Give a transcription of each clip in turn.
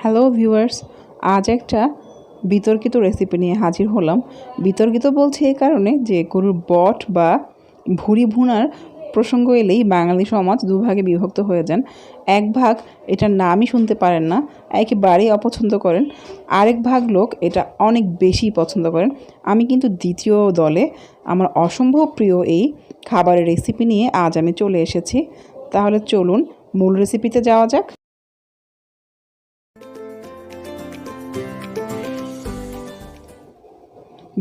Hello viewers আজ একটা বিতর্কিত রেসিপি নিয়ে হাজির হলাম। বিতর্কিত বলছি এই কারণে যে গরুর বট বা ভুঁড়ি ভুনার প্রসঙ্গ এলেই বাঙালি সমাজ দুভাগে বিভক্ত হয়ে যান। এক ভাগ এটার নামই শুনতে পারেন না, একেবারেই অপছন্দ করেন। আরেক ভাগ লোক এটা অনেক বেশি পছন্দ করেন। আমি কিন্তু দ্বিতীয় দলে আমার অসম্ভব প্রিয় এই খাবারের রেসিপি নিয়ে আজ আমি চলে এসেছি। তাহলে চলুন মূল রেসিপিতে যাওয়া যাক।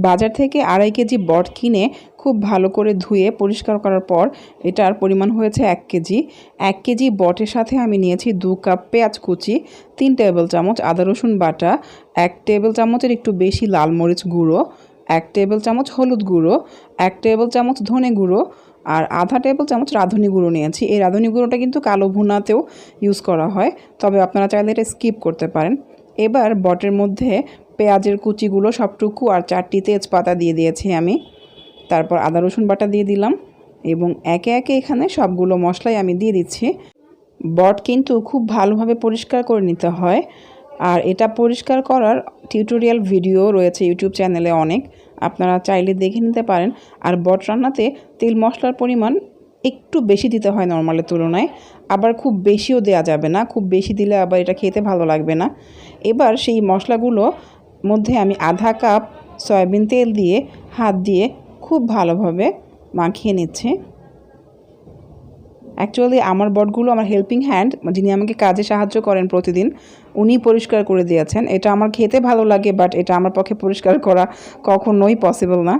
বাজার থেকে আড়াই কেজি বট কিনে খুব ভালো করে ধুয়ে পরিষ্কার করার পর এটার পরিমাণ হয়েছে এক কেজি। এক কেজি বটের সাথে আমি নিয়েছি দু কাপ পেঁয়াজ কুচি, তিন টেবিল চামচ আদা রসুন বাটা, এক টেবিল চামচের একটু বেশি লাল মরিচ গুঁড়ো, এক টেবিল চামচ হলুদ গুঁড়ো, এক টেবিল চামচ ধনে গুঁড়ো আর আধা টেবিল চামচ রাঁধুনি গুঁড়ো নিয়েছি। এই রাঁধুনি গুঁড়োটা কিন্তু কালো ভুনাতেও ইউজ করা হয়, তবে আপনারা চাইলে এটা স্কিপ করতে পারেন। এবার বটের মধ্যে পেঁয়াজের কুচিগুলো সবটুকু আর চারটি তেজপাতা দিয়ে দিয়েছি আমি। তারপর আদা, রসুন বাটা দিয়ে দিলাম এবং একে একে এখানে সবগুলো মশলাই আমি দিয়ে দিচ্ছি। বট কিন্তু খুব ভালোভাবে পরিষ্কার করে নিতে হয়। আর এটা পরিষ্কার করার টিউটোরিয়াল ভিডিও রয়েছে ইউটিউব চ্যানেলে অনেক। আপনারা চাইলে দেখে নিতে পারেন। আর বট রান্নাতে তেল মশলার পরিমাণ একটু বেশি দিতে হয় নর্মালের তুলনায়। আবার খুব বেশিও দেওয়া যাবে না। খুব বেশি দিলে আবার এটা খেতে ভালো লাগবে না। এবার সেই মশলাগুলো মধ্যে আমি আধা কাপ সয়াবিন তেল দিয়ে হাত দিয়ে খুব ভালোভাবে মাখিয়ে নিচ্ছি। অ্যাকচুয়ালি আমার বটগুলো, আমার হেল্পিং হ্যান্ড যিনি আমাকে কাজে সাহায্য করেন প্রতিদিন, উনি পরিষ্কার করে দিয়েছেন। এটা আমার খেতে ভালো লাগে বাট এটা আমার পক্ষে পরিষ্কার করা কখনোই পসিবল না।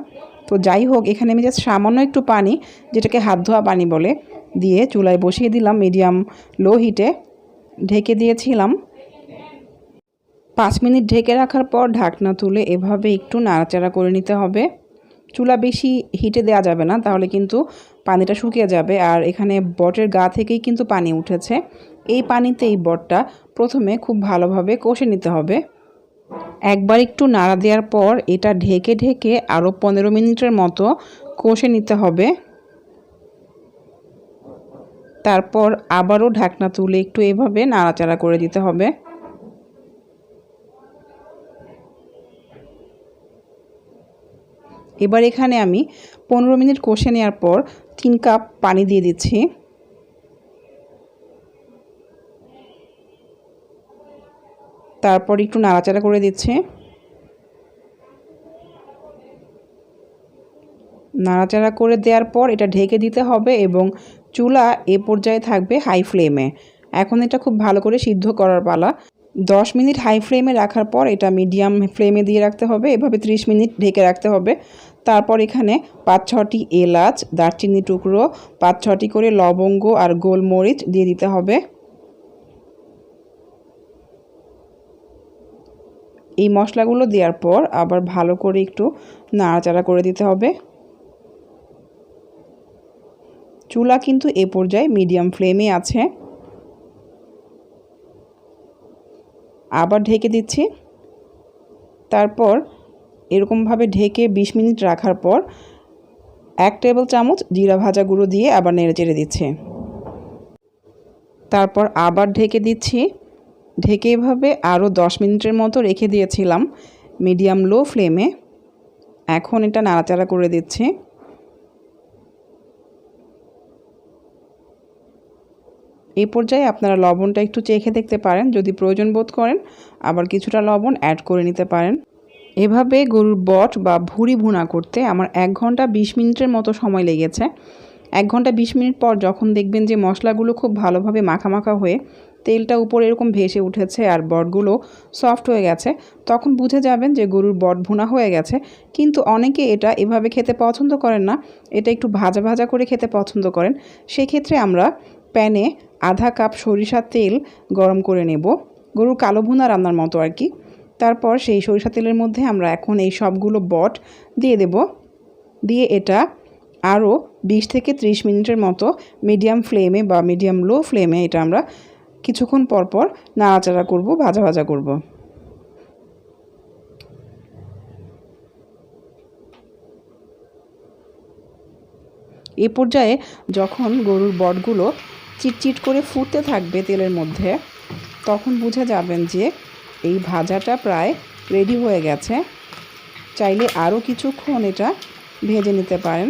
তো যাই হোক, এখানে আমি জাস্ট সামান্য একটু পানি, যেটাকে হাত ধোয়া পানি বলে, দিয়ে চুলায় বসিয়ে দিলাম মিডিয়াম লো হিটে ঢেকে দিয়েছিলাম। পাঁচ মিনিট ঢেকে রাখার পর ঢাকনা তুলে এভাবে একটু নাড়াচাড়া করে নিতে হবে। চুলা বেশি হিটে দেওয়া যাবে না, তাহলে কিন্তু পানিটা শুকিয়ে যাবে। আর এখানে বটের গা থেকেই কিন্তু পানি উঠেছে। এই পানিতে এই বটটা প্রথমে খুব ভালোভাবে কষে নিতে হবে। একবার একটু নাড়া দেওয়ার পর এটা ঢেকে ঢেকে আরও পনেরো মিনিটের মতো কষে নিতে হবে। তারপর আবারও ঢাকনা তুলে একটু এভাবে নাড়াচাড়া করে দিতে হবে। এবার এখানে আমি পনেরো মিনিট কষে নেওয়ার পর তিন কাপ পানি দিয়ে দিচ্ছি। তারপর একটু নাড়াচাড়া করে দিচ্ছি। নাড়াচাড়া করে দেওয়ার পর এটা ঢেকে দিতে হবে এবং চুলা এ পর্যায়ে থাকবে হাই ফ্লেমে। এখন এটা খুব ভালো করে সিদ্ধ করার পালা। দশ মিনিট হাই ফ্লেমে রাখার পর এটা মিডিয়াম ফ্লেমে দিয়ে রাখতে হবে, এভাবে ত্রিশ মিনিট ঢেকে রাখতে হবে। তারপর এখানে পাঁচ ছটি এলাচ দারচিনি টুকরো, পাঁচ ছটি করে লবঙ্গ আর গোলমরিচ দিয়ে দিতে হবে। এই মশলাগুলো দেওয়ার পর আবার ভালো করে একটু নাড়াচাড়া করে দিতে হবে। চুলা কিন্তু এ পর্যায়ে মিডিয়াম ফ্লেমে আছে। আবার ঢেকে দিচ্ছি। তারপর এরকমভাবে ঢেকে ২০ মিনিট রাখার পর এক টেবিল চামচ জিরা ভাজা গুঁড়ো দিয়ে আবার নেড়ে চেড়ে দিচ্ছি। তারপর আবার ঢেকে দিচ্ছি। ঢেকে এভাবে আরও দশ মিনিটের মতো রেখে দিয়েছিলাম মিডিয়াম লো ফ্লেমে। এখন এটা নাড়াচাড়া করে দিচ্ছি। এই পর্যায়ে আপনারা লবণটা একটু চেখে দেখতে পারেন। যদি প্রয়োজন বোধ করেন, আবার কিছুটা লবণ অ্যাড করে নিতে পারেন। এভাবে গরুর বট বা ভুঁড়ি ভুনা করতে আমার এক ঘণ্টা বিশ মিনিটের মতো সময় লেগেছে। এক ঘণ্টা বিশ মিনিট পর যখন দেখবেন যে মশলাগুলো খুব ভালোভাবে মাখা মাখা হয়ে তেলটা উপরে এরকম ভেসে উঠেছে আর বটগুলো সফট হয়ে গেছে, তখন বুঝে যাবেন যে গরুর বট ভুনা হয়ে গেছে। কিন্তু অনেকে এটা এভাবে খেতে পছন্দ করেন না, এটা একটু ভাজা ভাজা করে খেতে পছন্দ করেন। সেক্ষেত্রে আমরা প্যানে আধা কাপ সরিষার তেল গরম করে নেব। গরুর কালো ভুনা রান্নার মতো আর কি। তারপর সেই সরিষা তেলের মধ্যে আমরা এখন এই সবগুলো বট দিয়ে দেব। দিয়ে এটা আরও বিশ থেকে ত্রিশ মিনিটের মতো মিডিয়াম ফ্লেমে বা মিডিয়াম লো ফ্লেমে এটা আমরা কিছুক্ষণ পর পর নাড়াচাড়া করব, ভাজা ভাজা করব। এ পর্যায়ে যখন গরুর বটগুলো চিটচিট করে ফুটতে থাকবে তেলের মধ্যে, তখন বুঝে যাবেন যে এই ভাজাটা প্রায় রেডি হয়ে গেছে। চাইলে আরও কিছুক্ষণ এটা ভেজে নিতে পারেন।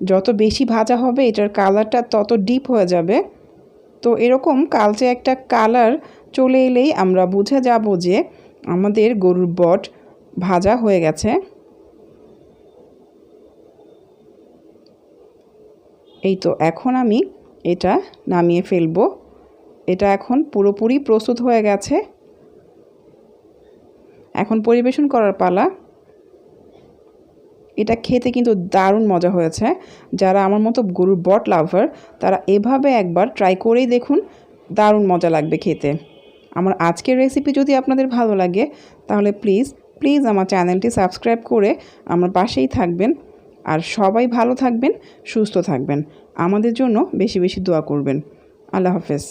যত বেশি ভাজা হবে, এটার কালারটা তত ডিপ হয়ে যাবে। তো এরকম কালচে একটা কালার চলে এলেই আমরা বুঝে যাব যে আমাদের গরুর বট ভাজা হয়ে গেছে। এই তো এখন আমি এটা নামিয়ে ফেলব। এটা এখন পুরোপুরি প্রস্তুত হয়ে গেছে। এখন পরিবেশন করার পালা। এটা খেতে কিন্তু দারুণ মজা হয়েছে। যারা আমার মতো গরুর বট লাভার, তারা এভাবে একবার ট্রাই করেই দেখুন, দারুণ মজা লাগবে খেতে। আমার আজকের রেসিপি যদি আপনাদের ভালো লাগে, তাহলে প্লিজ প্লিজ আমার চ্যানেলটি সাবস্ক্রাইব করে আমার পাশেই থাকবেন। আর সবাই ভালো থাকবেন সুস্থ থাকবেন। আমাদের জন্য বেশি বেশি দোয়া করবেন। আল্লাহ হাফেজ।